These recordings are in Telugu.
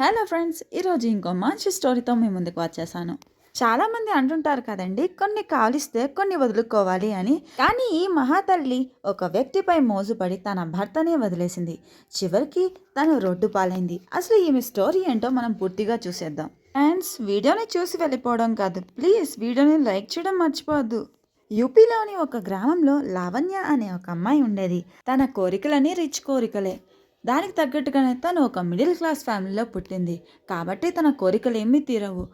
హలో ఫ్రెండ్స్ ఈరోజు ఇంకో మంచి స్టోరీతో మీ ముందుకు వచ్చేసాను. చాలామంది అంటుంటారు కదండి కొన్ని కాలిస్తే కొన్ని వదులుకోవాలి అని. కానీ ఈ మహాతల్లి ఒక వ్యక్తిపై మోజుపడి తన భర్తనే వదిలేసింది. చివరికి తను రోడ్డు పాలైంది. అసలు ఈమె స్టోరీ ఏంటో మనం పూర్తిగా చూసేద్దాం. ఫ్రెండ్స్ వీడియోని చూసి వెళ్ళిపోవడం కాదు. ప్లీజ్ వీడియోని లైక్ చేయడం మర్చిపోవద్దు. యూపీలోని ఒక గ్రామంలో లావణ్య అనే ఒక అమ్మాయి ఉండేది. తన కోరికలని రిచ్ కోరికలే. దానికి తగ్గట్టుగానే తను ఒక మిడిల్ క్లాస్ ఫ్యామిలీలో పుట్టింది. కాబట్టి తన కోరికలు ఏమీ తీరవు.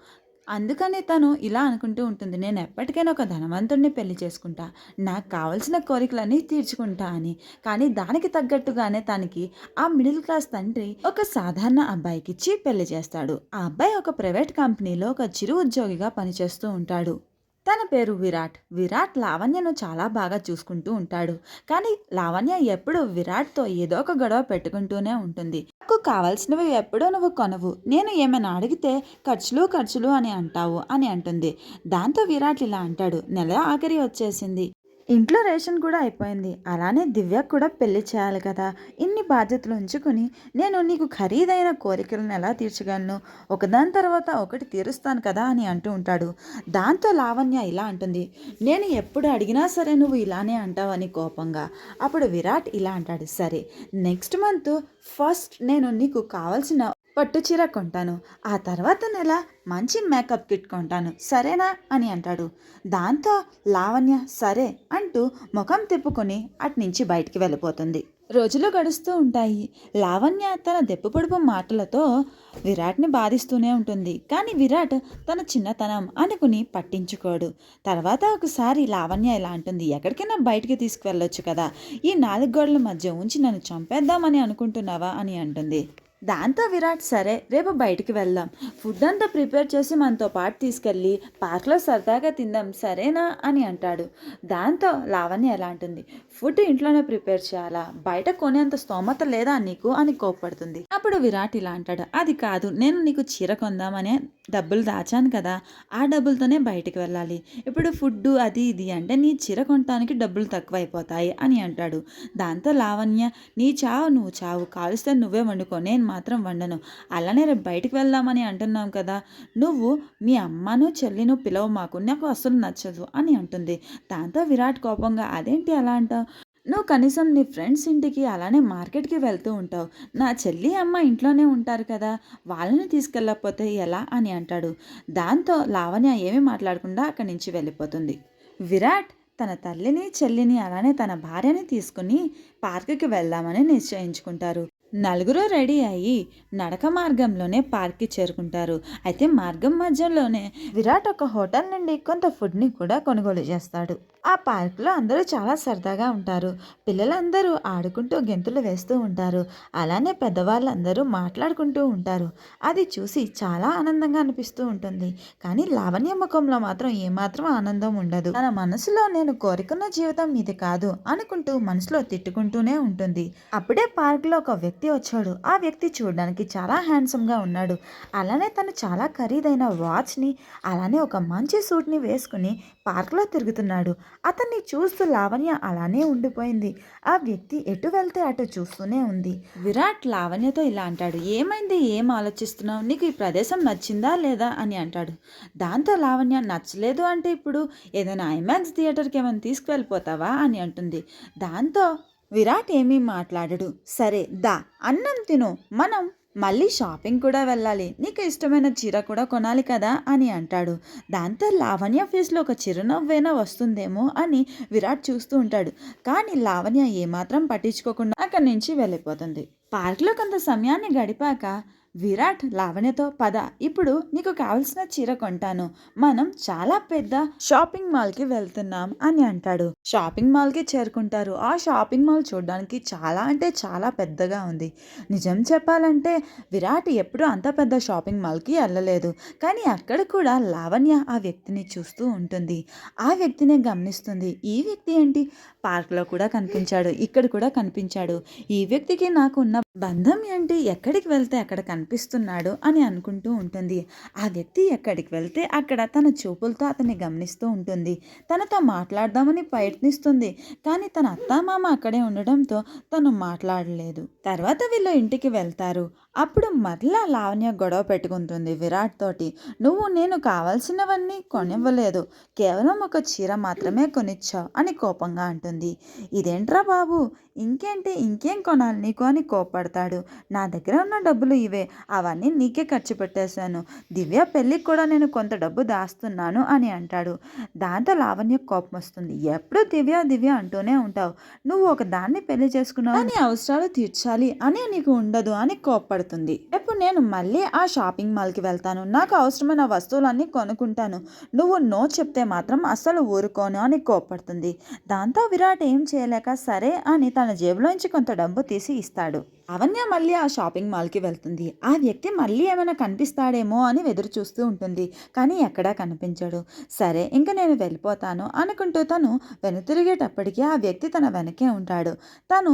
అందుకని తను ఇలా అనుకుంటూ ఉంటుంది. నేను ఎప్పటికైనా ఒక ధనవంతుడిని పెళ్ళి చేసుకుంటా. నాకు కావలసిన కోరికలన్నీ తీర్చుకుంటా అని. కానీ దానికి తగ్గట్టుగానే తనకి ఆ మిడిల్ క్లాస్ తండ్రి ఒక సాధారణ అబ్బాయికి ఇచ్చి పెళ్ళి చేస్తాడు. ఆ అబ్బాయి ఒక ప్రైవేట్ కంపెనీలో ఒక చిరు ఉద్యోగిగా పనిచేస్తూ ఉంటాడు. తన పేరు విరాట్. విరాట్ లావణ్యను చాలా బాగా చూసుకుంటూ ఉంటాడు. కానీ లావణ్య ఎప్పుడు విరాట్తో ఏదో ఒక గొడవ పెట్టుకుంటూనే ఉంటుంది. నాకు కావాల్సినవి ఎప్పుడో నువ్వు కొనవు. నేను ఏమైనా అడిగితే ఖర్చులు ఖర్చులు అని అంటావు అని అంటుంది. దాంతో విరాట్ ఇలా అంటాడు. నెల ఆఖరి వచ్చేసింది. ఇంట్లో రేషన్ కూడా అయిపోయింది. అలానే దివ్యకు కూడా పెళ్ళి చేయాలి కదా. ఇన్ని బాధ్యతలు ఉంచుకుని నేను నీకు ఖరీదైన కోరికలను ఎలా తీర్చగలను? ఒకదాని తర్వాత ఒకటి తీరుస్తాను కదా అని అంటూ ఉంటాడు. దాంతో లావణ్య ఇలా అంటుంది. నేను ఎప్పుడు అడిగినా సరే నువ్వు ఇలానే అంటావని కోపంగా. అప్పుడు విరాట్ ఇలా అంటాడు. సరే నెక్స్ట్ మంత్ ఫస్ట్ నేను నీకు కావాల్సిన పట్టు చీర కొంటాను. ఆ తర్వాత నెల మంచి మేకప్ కిట్ కొంటాను. సరేనా? అని అంటాడు. దాంతో లావణ్య సరే అంటూ ముఖం తిప్పుకొని అట్నుంచి బయటికి వెళ్ళిపోతుంది. రోజులు గడుస్తూ ఉంటాయి. లావణ్య తన దెప్పు పొడుపు మాటలతో విరాట్ని బాధిస్తూనే ఉంటుంది. కానీ విరాట్ తన చిన్నతనం అనుకుని పట్టించుకోడు. తర్వాత ఒకసారి లావణ్య ఇలా అంటుంది ఎక్కడికైనా బయటికి తీసుకువెళ్ళొచ్చు కదా. ఈ నాలుగు గోడల మధ్య ఉంచి నన్ను చంపేద్దామని అనుకుంటున్నావా? అని అంటుంది. దాంతో విరాట్ సరే రేపు బయటికి వెళ్దాం. ఫుడ్ అంతా ప్రిపేర్ చేసి మనతో పాటు తీసుకెళ్ళి పార్క్లో సరదాగా తిందాం సరేనా అని అంటాడు. దాంతో లావణ్య ఎలా అంటుంది? ఫుడ్ ఇంట్లోనే ప్రిపేర్ చేయాలా? బయట కొనేంత స్తోమత లేదా నీకు? అని కోప్పడుతుంది. అప్పుడు విరాట్ ఇలా అంటాడు. అది కాదు నేను నీకు చీర కొందామనే డబ్బులు దాచాను కదా. ఆ డబ్బులతోనే బయటికి వెళ్ళాలి. ఇప్పుడు ఫుడ్ అది ఇది అంటే నీ చీర కొనటానికి డబ్బులు తక్కువ అయిపోతాయి అని అంటాడు. దాంతో లావణ్య నీ చావు నువ్వు చావు. కాలుస్తే నువ్వే వండుకో. నేను మాత్రం వండను. అలానే రేపు బయటకు వెళ్దామని అంటున్నాం కదా. నువ్వు మీ అమ్మను చెల్లిను పిలవ మాకు. నాకు అసలు నచ్చదు అని అంటుంది. దాంతో విరాట్ కోపంగా అదేంటి అలా అంటావు? నువ్వు కనీసం నీ ఫ్రెండ్స్ ఇంటికి అలానే మార్కెట్కి వెళ్తూ ఉంటావు. నా చెల్లి అమ్మ ఇంట్లోనే ఉంటారు కదా. వాళ్ళని తీసుకెళ్ళకపోతే ఎలా? అని అంటాడు. దాంతో లావణ్య ఏమీ మాట్లాడకుండా అక్కడి నుంచి వెళ్ళిపోతుంది. విరాట్ తన తల్లిని చెల్లిని అలానే తన భార్యని తీసుకుని పార్కుకి వెళ్దామని నిశ్చయించుకుంటారు. నలుగురు రెడీ అయ్యి నడక మార్గంలోనే పార్క్కి చేరుకుంటారు. అయితే మార్గం మధ్యలోనే విరాట్ ఒక హోటల్ నుండి కొంత ఫుడ్ని కూడా కొనుగోలు చేస్తాడు. ఆ పార్క్లో అందరూ చాలా సరదాగా ఉంటారు. పిల్లలందరూ ఆడుకుంటూ గెంతులు వేస్తూ ఉంటారు. అలానే పెద్దవాళ్ళందరూ మాట్లాడుకుంటూ ఉంటారు. అది చూసి చాలా ఆనందంగా అనిపిస్తూ ఉంటుంది. కానీ లావణ్య ముఖంలో మాత్రం ఏమాత్రం ఆనందం ఉండదు. తన మనసులో నేను కోరుకున్న జీవితం ఇది కాదు అనుకుంటూ మనసులో తిట్టుకుంటూనే ఉంటుంది. అప్పుడే పార్క్లో ఒక వ్యక్తి వచ్చాడు. ఆ వ్యక్తి చూడడానికి చాలా హ్యాండ్సమ్గా ఉన్నాడు. అలానే తను చాలా ఖరీదైన వాచ్ని అలానే ఒక మంచి సూట్ని వేసుకుని పార్క్లో తిరుగుతున్నాడు. అతన్ని చూస్తూ లావణ్య అలానే ఉండిపోయింది. ఆ వ్యక్తి ఎటు వెళ్తే అటు చూస్తూనే ఉంది. విరాట్ లావణ్యతో ఇలా అంటాడు ఏమైంది? ఏం ఆలోచిస్తున్నావు? నీకు ఈ ప్రదేశం నచ్చిందా లేదా? అని అంటాడు. దాంతో లావణ్య నచ్చలేదు అంటే ఇప్పుడు ఏదైనా ఐమాక్స్ థియేటర్కి ఏమైనా తీసుకువెళ్ళిపోతావా? అని అంటుంది. దాంతో విరాట్ ఏమీ మాట్లాడడు. సరే దా అన్నం తిను. మనం మళ్ళీ షాపింగ్ కూడా వెళ్ళాలి. నీకు ఇష్టమైన చీర కూడా కొనాలి కదా అని అంటాడు. దాంతో లావణ్య ఫేస్లో ఒక చిరునవ్వైనా వస్తుందేమో అని విరాట్ చూస్తూ ఉంటాడు. కానీ లావణ్య ఏమాత్రం పట్టించుకోకుండా అక్కడి నుంచి వెళ్ళిపోతుంది. పార్క్లో కొంత సమయాన్ని గడిపాక విరాట్ లావణ్యతో పద ఇప్పుడు నీకు కావలసిన చీర కొంటాను. మనం చాలా పెద్ద షాపింగ్ మాల్కి వెళ్తున్నాం అని అంటాడు. షాపింగ్ మాల్కి చేరుకుంటారు. ఆ షాపింగ్ మాల్ చూడడానికి చాలా అంటే చాలా పెద్దగా ఉంది. నిజం చెప్పాలంటే విరాట్ ఎప్పుడూ అంత పెద్ద షాపింగ్ మాల్కి వెళ్ళలేదు. కానీ అక్కడ కూడా లావణ్య ఆ వ్యక్తిని చూస్తూ ఉంటుంది. ఆ వ్యక్తిని గమనిస్తుంది. ఈ వ్యక్తి ఏంటి? పార్క్లో కూడా కనిపించాడు. ఇక్కడ కూడా కనిపించాడు. ఈ వ్యక్తికి నాకు ఉన్న బంధం ఏంటి? ఎక్కడికి వెళ్తే అక్కడ కనిపిస్తున్నాడు అని అనుకుంటూ ఉంటుంది. ఆ వ్యక్తి ఎక్కడికి వెళ్తే అక్కడ తన చూపులతో అతన్ని గమనిస్తూ ఉంటుంది. తనతో మాట్లాడదామని ప్రయత్నిస్తుంది. కానీ తన అత్తామామ అక్కడే ఉండడంతో తను మాట్లాడలేదు. తర్వాత వీళ్ళు ఇంటికి వెళ్తారు. అప్పుడు మరలా లావణ్య గొడవ పెట్టుకుంటుంది విరాట్ తోటి. నువ్వు నేను కావాల్సినవన్నీ కొనివ్వలేదు. కేవలం ఒక చీర మాత్రమే కొనిచ్చావు అని కోపంగా అంటుంది. ఇదేంట్రా బాబు? ఇంకేంటి? ఇంకేం కొనాలి నీకు? అని కోపడతాడు నా దగ్గర ఉన్న డబ్బులు ఇవే. అవన్నీ నీకే ఖర్చు పెట్టేశాను. దివ్య పెళ్ళికి కూడా నేను కొంత డబ్బు దాస్తున్నాను అని అంటాడు. దాంతో లావణ్య కోపం వస్తుంది. ఎప్పుడు దివ్య దివ్య అంటూనే ఉంటావు. నువ్వు ఒక దాన్ని పెళ్ళి చేసుకున్నావు. నీ అవసరాలు తీర్చాలి. అని నీకు ఉండదు అని కోప్పడుతుంది రేపు నేను మళ్ళీ ఆ షాపింగ్ మాల్కి వెళ్తాను. నాకు అవసరమైన వస్తువులన్నీ కొనుక్కుంటాను. నువ్వు నో చెప్తే మాత్రం అస్సలు ఊరుకోను అని కోప్పడుతుంది. దాంతో విరాట్ ఏం చేయలేక సరే అని తన జేబులోంచి కొంత డబ్బు తీసి ఇస్తాడు. అవన్య మళ్ళీ ఆ షాపింగ్ మాల్కి వెళ్తుంది. ఆ వ్యక్తి మళ్ళీ ఏమైనా కనిపిస్తాడేమో అని ఎదురు చూస్తూ ఉంటుంది. కానీ ఎక్కడా కనిపించడు. సరే ఇంకా నేను వెళ్ళిపోతాను అనుకుంటూ తను వెనుతిరిగేటప్పటికీ ఆ వ్యక్తి తన వెనకే ఉంటాడు. తను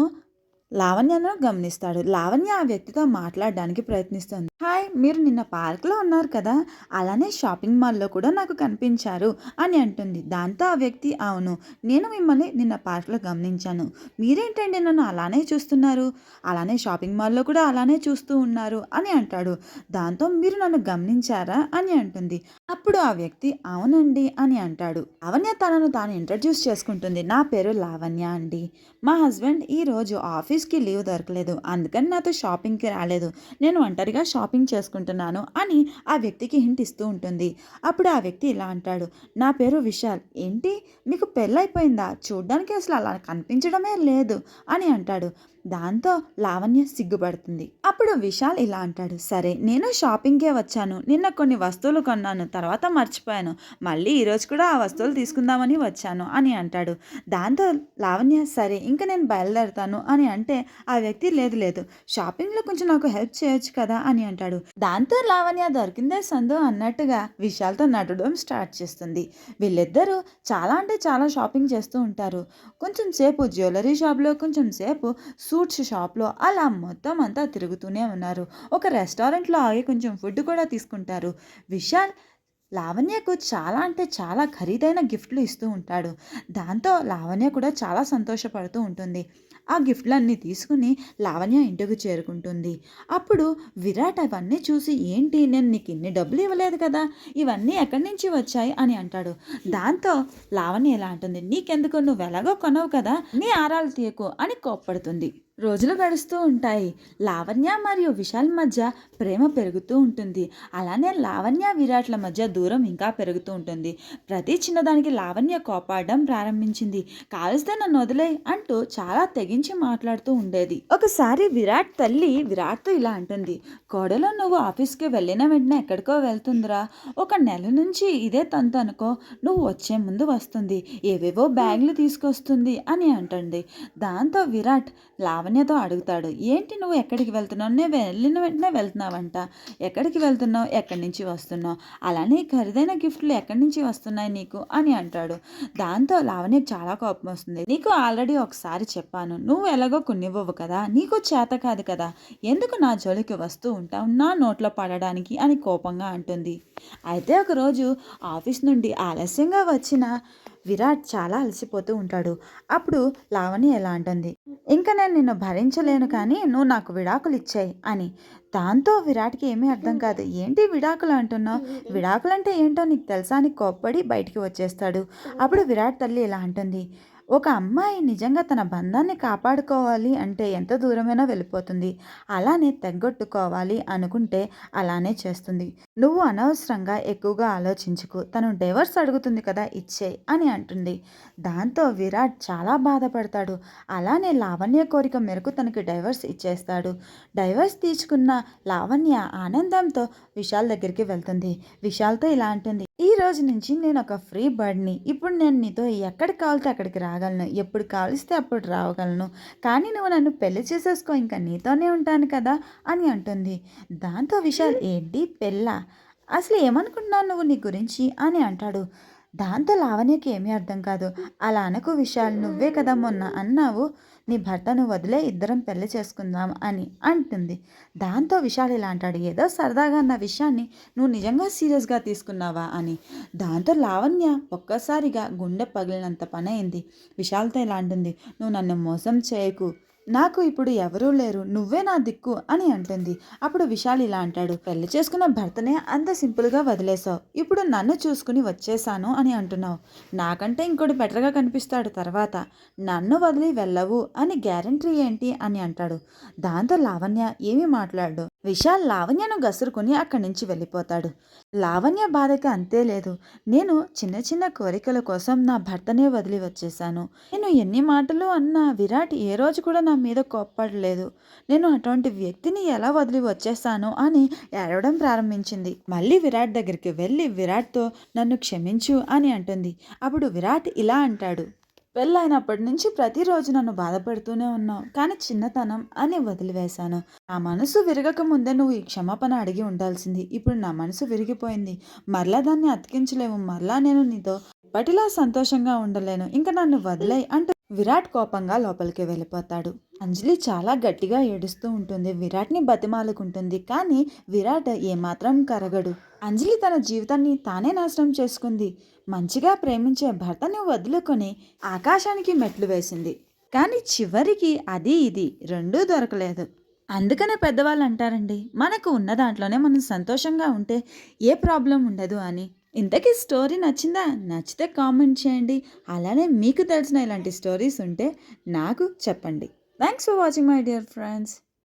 లావణ్యను గమనిస్తాడు. లావణ్య ఆ వ్యక్తితో మాట్లాడడానికి ప్రయత్నిస్తుంది. హాయ్ మీరు నిన్న పార్క్లో ఉన్నారు కదా అలానే షాపింగ్ మాల్లో కూడా నాకు కనిపించారు అని అంటుంది. దాంతో ఆ వ్యక్తి అవును నేను మిమ్మల్ని నిన్న పార్క్లో గమనించాను. మీరేంటండి నన్ను అలానే చూస్తున్నారు? అలానే షాపింగ్ మాల్లో కూడా అలానే చూస్తూ ఉన్నారు అని అంటాడు. దాంతో మీరు నన్ను గమనించారా? అని అంటుంది. అప్పుడు ఆ వ్యక్తి అవునండి అని అంటాడు. అవన్య తనను తాను ఇంట్రడ్యూస్ చేసుకుంటుంది. నా పేరు లావణ్య అండి. మా హస్బెండ్ ఈరోజు ఆఫీస్కి లీవ్ దొరకలేదు. అందుకని నాతో షాపింగ్కి రాలేదు. నేను ఒంటరిగా షాపింగ్ చేసుకుంటున్నాను అని ఆ వ్యక్తికి హింట్ ఇస్తూ ఉంటుంది. అప్పుడు ఆ వ్యక్తి ఇలా అంటాడు నా పేరు విశాల్. ఏంటి? మీకు పెళ్ళైపోయిందా చూడ్డానికి అసలు అలా కనిపించడమే లేదు అని అంటాడు. దాంతో లావణ్య సిగ్గుపడుతుంది. అప్పుడు విశాల్ ఇలా అంటాడు సరే నేను షాపింగ్కే వచ్చాను. నిన్న కొన్ని వస్తువులు కొన్నాను. తర్వాత మర్చిపోయాను. మళ్ళీ ఈరోజు కూడా ఆ వస్తువులు తీసుకుందామని వచ్చాను అని అంటాడు. దాంతో లావణ్య సరే ఇంకా నేను బయలుదేరుతాను అని అంటే ఆ వ్యక్తి లేదు లేదు. షాపింగ్లో కొంచెం నాకు హెల్ప్ చేయొచ్చు కదా అని అంటాడు. దాంతో లావణ్య దొరికిందే సందు అన్నట్టుగా విశాల్తో నడవడం స్టార్ట్ చేస్తుంది. వీళ్ళిద్దరూ చాలా అంటే చాలా షాపింగ్ చేస్తూ ఉంటారు. కొంచెం సేపు జ్యువెలరీ షాప్లో కొంచెం సేపు సూట్స్ షాప్లో అలా మొత్తం అంతా తిరుగుతూనే ఉన్నారు. ఒక రెస్టారెంట్లో ఆగి కొంచెం ఫుడ్ కూడా తీసుకుంటారు. విశాల్ లావణ్యకు చాలా అంటే చాలా ఖరీదైన గిఫ్ట్లు ఇస్తూ ఉంటాడు. దాంతో లావణ్య కూడా చాలా సంతోషపడుతూ ఉంటుంది. ఆ గిఫ్ట్లన్నీ తీసుకుని లావణ్య ఇంటికి చేరుకుంటుంది. అప్పుడు విరాట్ అవన్నీ చూసి ఏంటి నేను నీకు ఇన్ని డబ్బులు ఇవ్వలేదు కదా ఇవన్నీ ఎక్కడి నుంచి వచ్చాయి? అని అంటాడు. దాంతో లావణ్య ఎలా అంటుంది నీకెందుకు? నువ్వు ఎలాగో కొనవు కదా నీ ఆరాలు తీయకు అని కోప్పడుతుంది. రోజులు గడుస్తూ ఉంటాయి. లావణ్య మరియు విశాల్ మధ్య ప్రేమ పెరుగుతూ ఉంటుంది. అలానే లావణ్య విరాట్ల మధ్య దూరం ఇంకా పెరుగుతూ ఉంటుంది. ప్రతి చిన్నదానికి లావణ్య కోపాడడం ప్రారంభించింది. కాలిస్తే నన్ను వదిలే అంటూ చాలా తెగించి మాట్లాడుతూ ఉండేది. ఒకసారి విరాట్ తల్లి విరాట్తో ఇలా అంటుంది. కోడలో నువ్వు ఆఫీస్కి వెళ్ళిన వెంటనే ఎక్కడికో వెళ్తుందిరా. ఒక నెల నుంచి ఇదే తంతు అనుకో. నువ్వు వచ్చే ముందు వస్తుంది. ఏవేవో బ్యాగులు తీసుకొస్తుంది అని అంటుంది. దాంతో విరాట్ లావ లావణ్యతో అడుగుతాడు. ఏంటి నువ్వు ఎక్కడికి వెళ్తున్నావు? నేను వెళ్ళిన వెంటనే వెళ్తున్నావంట. ఎక్కడికి వెళ్తున్నావు? ఎక్కడి నుంచి వస్తున్నావు? అలానే ఖరీదైన గిఫ్ట్లు ఎక్కడి నుంచి వస్తున్నాయి నీకు? అని అంటాడు. దాంతో లావణ్యకు చాలా కోపం వస్తుంది. నీకు ఆల్రెడీ ఒకసారి చెప్పాను. నువ్వు ఎలాగో కొన్నివ్వవు కదా? నీకు చేత కాదు కదా? ఎందుకు నా జోలికి వస్తూ ఉంటావు? నా నోట్లో పడడానికి? అని కోపంగా అంటుంది. అయితే ఒకరోజు ఆఫీస్ నుండి ఆలస్యంగా వచ్చిన విరాట్ చాలా అలసిపోతూ ఉంటాడు. అప్పుడు లావణి ఎలా అంటుంది. ఇంకా నేను నిన్ను భరించలేను కానీ నువ్వు నాకు విడాకులు ఇచ్చాయి అని. దాంతో విరాట్కి ఏమీ అర్థం కాదు. ఏంటి విడాకులు అంటున్నావు? విడాకులు అంటే ఏంటో నీకు తెలుసా అని కోప్పడి బయటికి వచ్చేస్తాడు. అప్పుడు విరాట్ తల్లి ఇలా అంటుంది. ఒక అమ్మాయి నిజంగా తన బంధాన్ని కాపాడుకోవాలి అంటే ఎంత దూరమైనా వెళ్ళిపోతుంది. అలానే తెగ్గొట్టుకోవాలి అనుకుంటే అలానే చేస్తుంది. నువ్వు అనవసరంగా ఎక్కువగా ఆలోచించుకు. తను డైవర్స్ అడుగుతుంది కదా ఇచ్చే అని అంటుంది. దాంతో విరాట్ చాలా బాధపడతాడు. అలానే లావణ్య కోరిక మేరకు తనకి డైవర్స్ ఇచ్చేస్తాడు. డైవర్స్ తీసుకున్న లావణ్య ఆనందంతో విశాల్ దగ్గరికి వెళ్తుంది. విశాల్తో ఇలా అంటుంది. ఈ రోజు నుంచి నేను ఒక ఫ్రీ బర్డ్ని. ఇప్పుడు నేను నీతో ఎక్కడికి కావాలితే అక్కడికి రాగలను. ఎప్పుడు కావలిస్తే అప్పుడు రావగలను. కానీ నువ్వు నన్ను పెళ్ళి చేసేసుకో ఇంకా నీతోనే ఉంటాను కదా అని అంటుంది. దాంతో విశాల్ ఏంటి పెళ్ళ? అసలు ఏమనుకుంటున్నావు నువ్వు నీ గురించి? అని అంటాడు. దాంతో లావణ్యకి ఏమీ అర్థం కాదు. అలా అనకు విశాల్ నువ్వే కదా మొన్న అన్నావు. నీ భర్తను వదిలే ఇద్దరం పెళ్ళి చేసుకుందాం అని అంటుంది. దాంతో విశాల్ ఇలా అంటాడు ఏదో సరదాగా అన్న విషయాన్ని నువ్వు నిజంగా సీరియస్గా తీసుకున్నావా? అని. దాంతో లావణ్య ఒక్కసారిగా గుండె పగిలినంత పని అయింది విశాల్తో ఇలా అంటుంది నువ్వు నన్ను మోసం చేయకు. నాకు ఇప్పుడు ఎవరూ లేరు నువ్వే నా దిక్కు అని అంటుంది. అప్పుడు విశాల్ ఇలా అంటాడు పెళ్ళి చేసుకున్న భర్తనే అంత సింపుల్గా వదిలేసావు ఇప్పుడు నన్ను చూసుకుని వచ్చేసాను అని అంటున్నావు. నాకంటే ఇంకోటి బెటర్గా కనిపిస్తాడు తర్వాత. నన్ను వదిలి వెళ్ళవు అని గ్యారంటీ ఏంటి అని అంటాడు. దాంతో లావణ్య ఏమీ మాట్లాడు? విశాల్ లావణ్యను గసురుకుని అక్కడి నుంచి వెళ్ళిపోతాడు. లావణ్య బాధకి అంతే లేదు. నేను చిన్న చిన్న కోరికల కోసం నా భర్తనే వదిలి వచ్చేసాను నేను ఎన్ని మాటలు అన్నా విరాట్ ఏ రోజు కూడా నా మీద కోప్పడలేదు. నేను అటువంటి వ్యక్తిని ఎలా వదిలి వచ్చేసాను అని ఏడవడం ప్రారంభించింది. మళ్ళీ విరాట్ దగ్గరికి వెళ్ళి విరాట్తో నన్ను క్షమించు అని అంటుంది. అప్పుడు విరాట్ ఇలా అంటాడు. పెళ్ళైనప్పటి నుంచి ప్రతిరోజు నన్ను బాధపెడుతూనే ఉన్నావు. కానీ చిన్నతనం అని వదిలివేశాను. నా మనసు విరగక ముందే నువ్వు ఈ క్షమాపణ అడిగి ఉండాల్సింది. ఇప్పుడు నా మనసు విరిగిపోయింది. మరలా దాన్ని అతికించలేము మరలా నేను నీతో ఇప్పటిలా సంతోషంగా ఉండలేను. ఇంకా నన్ను వదిలే అంటూ విరాట్ కోపంగా లోపలికి వెళ్ళిపోతాడు. అంజలి చాలా గట్టిగా ఏడుస్తూ ఉంటుంది. విరాట్ని బతిమాలుకుంటుంది. కానీ విరాట్ ఏమాత్రం కరగడు. అంజలి తన జీవితాన్ని తానే నాశనం చేసుకుంది. మంచిగా ప్రేమించే భర్తని వదులుకొని ఆకాశానికి మెట్లు వేసింది. కానీ చివరికి అది ఇది రెండూ దొరకలేదు. అందుకనే పెద్దవాళ్ళు అంటారండి మనకు ఉన్న దాంట్లోనే మనం సంతోషంగా ఉంటే ఏ ప్రాబ్లం ఉండదు అని. ఇంతకీ స్టోరీ నచ్చిందా? నచ్చితే కామెంట్ చేయండి. అలానే మీకు తెలిసిన ఇలాంటి స్టోరీస్ ఉంటే నాకు చెప్పండి. Thanks for watching my dear friends